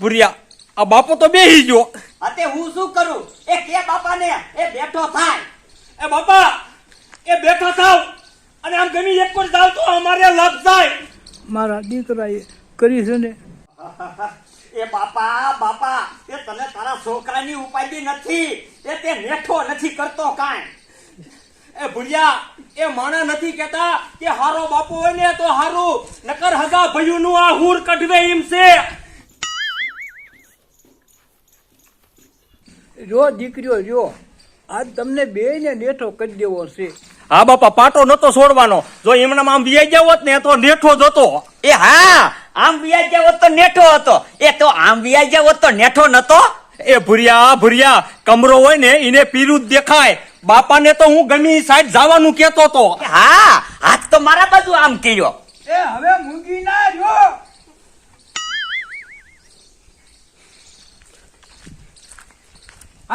ભૂરિયા આ બાપો તો બેહી ગયો. અતે હું શું કરું? એ કે બાપાને એ બેઠો થાય. એ બાપા એ બેઠો થાવ. અને આમ ગમી એક પર જાવ તો અમારે લાભ થાય. મારા દીકરાએ કરી છે ને. એ બાપા બાપા એ તને તારા છોકરાની ઉપાધિ નથી. એ તે નેઠો નથી કરતો કાંઈ. એ ભુરિયા એ માણા નથી કેતા કે હારો બાપુ હોય ને તો હારું. નકર હગા ભયું નું આ હુર કઢવે એમ છે. જો દીકરીઓ જો આજ તમને બે ને નેઠો કરી દેવો છે. હા બાપા પાટો નતો છોડવાનો. જો એમના આમ જાવ હોત ને તો નેઠો જતો એ હા આમ વ્યાજ જાવ તો નેઠો હતો. એ તો આમ વ્યાજ જાવ તો નેઠો નતો. એ ભૂરિયા ભૂરિયા કમરો હોય ને એને પીરું જ દેખાય. બાપાને તો હું ગમી સાઈડ જવાનું કેતો તો. હા હાથ તો મારા બાજુ આમ કર્યો. એ હવે મૂંગી ના જો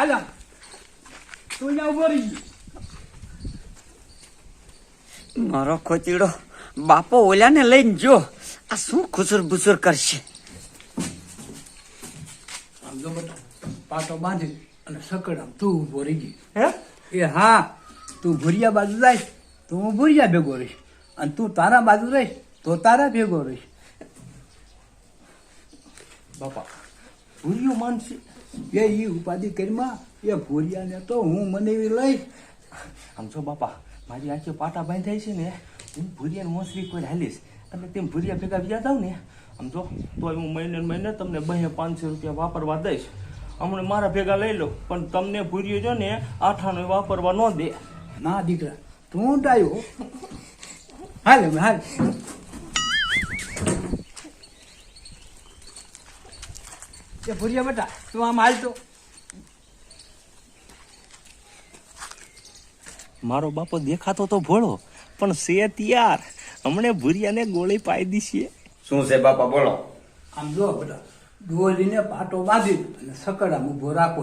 હાલા તું અહીંયા ઊભો રહી મારો ખોચીડો બાપો ઓલાને લઈને જો. આ શું ખુસુર બુસુર કરશે? આમ જો બેટા પાટો બાંધી અને સકડ આમ તું ઊભો રહી હે? એ હા તું ભૂરિયા બાજુ જાય તો હું ભૂરિયા ભેગો રહીશ. અને તું તારા બાજુ રહીશ તો તારા ભેગો રહીશ. બાપા ભૂરિયો માનશે એ ઈ ઉપાધિ કરીમાં એ ભૂરિયાને તો હું મને લઈશ આમ જો બાપા મારી આંખે પાટા બાંધાય છે ને હું ભૂરિયાને મોસરી કોઈ હાલીશ. તમે તેમ ભૂરિયા ભેગા બીજા થાવ ને આમ જો તોય હું મહિને મહિને તમને બે પાંચસો રૂપિયા વાપરવા દઈશ. હમણાં મારા ભેગા લઈ લો પણ તમને ભૂરીઓ જો ને આઠાનો વાપરવા ન દે. ના દીકરા તું ડાયો હાલ હાલ. એ ભૂરિયા બેટા તું આમ હાલ તો મારો બાપો દેખાતો તો ભોળો પણ છે તૈયાર. હમણે ભૂરિયાને ગોળી પાઈ દીશીએ શું છે બાપા બોલો. આમ જો બેટા ડોલીને પાટો બાંધી અને સકડા ઊભો રાખો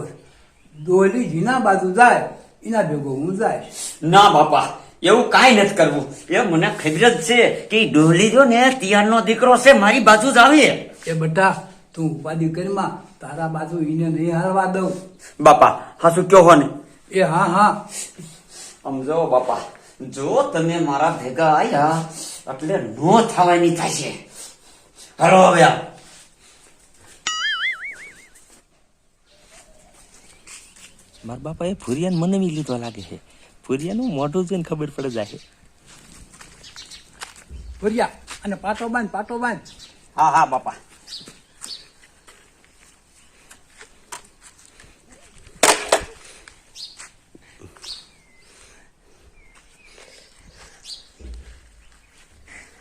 ડોલી જીના બાજુ જાય એના ભેગો હું જાય. ના બાપા એવું કાંઈ નથી કરવું. એ મને ખબર જ છે કે ડોલી જો ને તિયારનો દીકરો છે મારી બાજુ જ આવે એ બેટા તું ઉપાધિ કરીમાં તારા બાજુ એને નહીં હારવા દઉં. બાપા હા શું કયો હો ને? એ હા હા. સમજો બાપા જો તમે મારા ભેગા આયા એટલે નો થવાની થશે હરો હવે. મારા બાપાએ ભૂરિયાને મને બી લીધો લાગે છે. ભૂરિયાનું મોઢું જોઈને ખબર પડે જાય ભૂરિયા અને પાટો બાંધ પાટો બાંધ હા હા બાપા.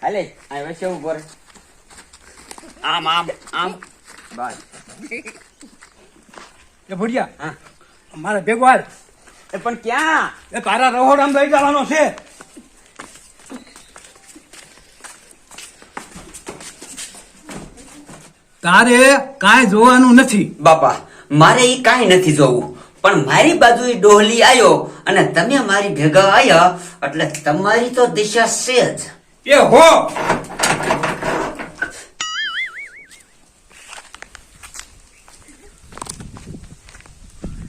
હાલે આવે છે ઉપર આમ આમ આમ. બસ એ ભુડિયા હા. મારા ભેગો હાલ. એ પણ ક્યાં? એ તારા રહોડામ લઈ જવાનો છે. તારે કાંઈ જોવાનું નથી. બાપા મારે ઈ કાંઈ નથી જોવું. પણ મારી બાજુ એ ડોહલી આવ્યો અને તમે મારી ભેગા આવ્યા એટલે તમારી તો દિશા છે જ. એ હો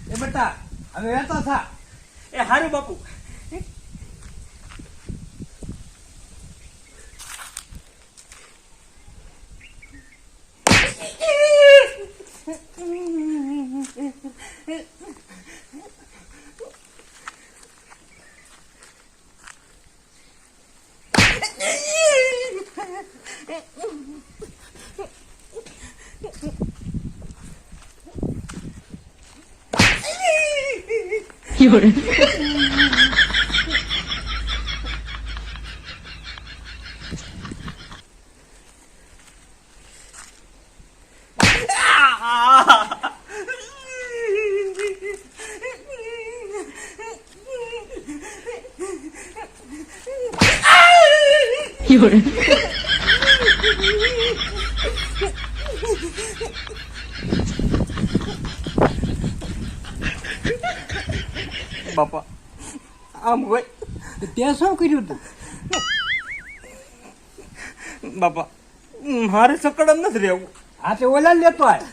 એ બેટા હવે વેતો થા. એ હારું બાપુ. 有人。啊有人。બાપા આમ હોય ત્યાં શું કર્યું તું? બાપા મારે સકડમ નથી રહેવું. આ તે ઓલા લેતો આય.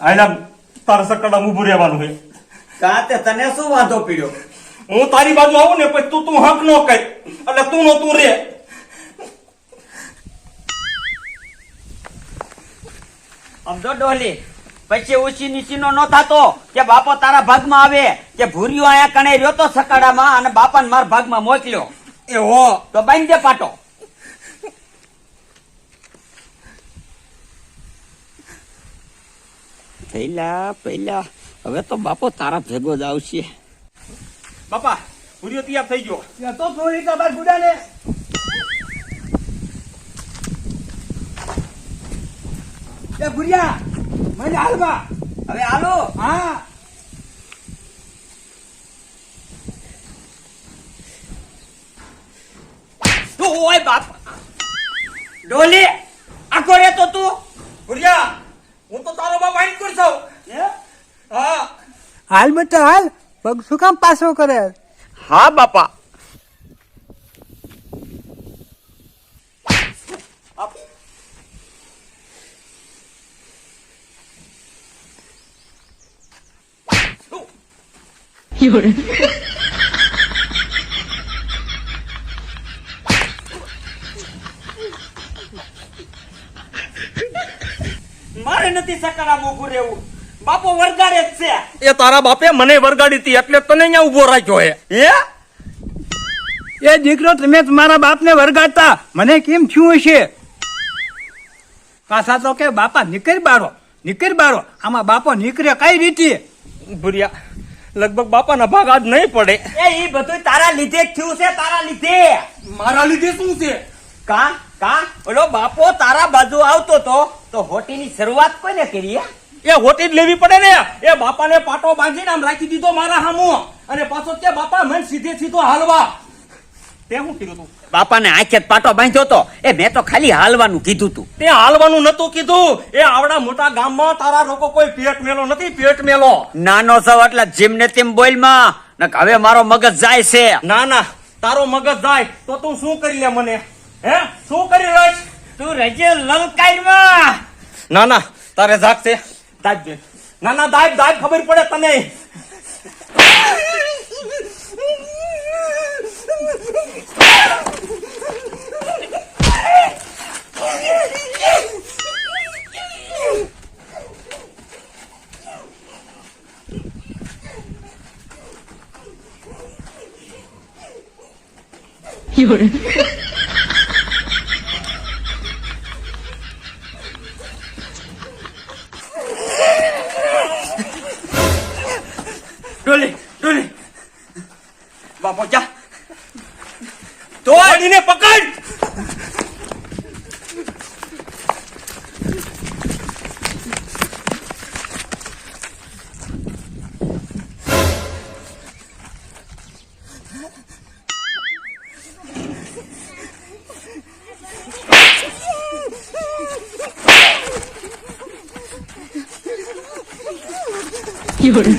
આયલા તારા સકડામાં ઊભું રહેવાનું છે. કાતે તને શું વાંધો પીડ્યો? હું તારી બાજુ આવું ને પછી તું તું હક નો કર. એટલે તું નો તું રે. સમજો ડોલી પછી ઉછી નીચીનો નો થતો કે બાપો તારા ભાગમાં આવે કે ભૂરિયો આયા કણે રહ્યો તો સકાડામાં અને બાપાને મારા ભાગમાં મોકલ્યો. એ હો તો બાંધ દે પાટો. પહેલા પહેલા હવે તો બાપો તારા ભેગો જ આવશે. બાપા ભૂરિયો તૈયાર થઈ ગયો. તો થોડી કબાર ગુડા ને એ ભુરિયા મને હાલવા. હવે હાલો. હા. તું ઓય બાપ. ડોલી આખો રે તો? તું ભૂરિયા હું તો તારો બાપ આઈન કરશો. હા. હાલ મત હાલ. પગ શું કામ પાછો કરે હા બાપા મારે નથી સકારા મોકું રહેવું બાપો વરગાડે જ છે. એ તારા બાપે મને વરગાડી હતી એટલે તને અહીંયા ઊભો રાખ્યો હે. હે? એ દીકરો તમે તમારા બાપને વરગાડતા. મને કેમ થયું હશે? પાછા તો કે બાપા નીકળી બારો નીકળી બારો આમાં બાપો નીકળે કઈ રીતે? ભૂરિયા લગભગ બાપાના ભાગ આજ નહીં પડે. એ ઈ બધું તારા લીધે જ થયું છે તારા લીધે. મારા લીધે શું છે? કા કા? ઓલો બાપો તારા બાજુ આવતો તો તો હોટીની શરૂઆત કોને કરી હે? એ હોટી જ લેવી પડે ને. એ બાપાને પાટો બાંધીને આમ રાખી દીધો મારા હામુ. અને પાછો તે બાપા મને સીધે સીધો હાલવા. તે હું કીધું તું? બાપાને આંખે પાટો બાંધ્યો તો. એ મેં તો ખાલી હાલવાનું કીધું તું. તે હાલવાનું નતું કીધું. એ આવડા મોટા ગામમાં તારા લોકો કોઈ પેટ મેલો નથી પેટ મેલો. નાનો સવ એટલે જેમ ને તેમ બોલમાં. માં હવે મારો મગજ જાય છે. ના ના. તારો મગજ જાય તો તું શું કરી લે મને? હે? શું કરી રહ્યો તું રજે લલકાઈમાં ના ના. તારે જાગ છે દાજ દે ના ના દાજ દાજ ખબર પડે તને ડોલી কি করে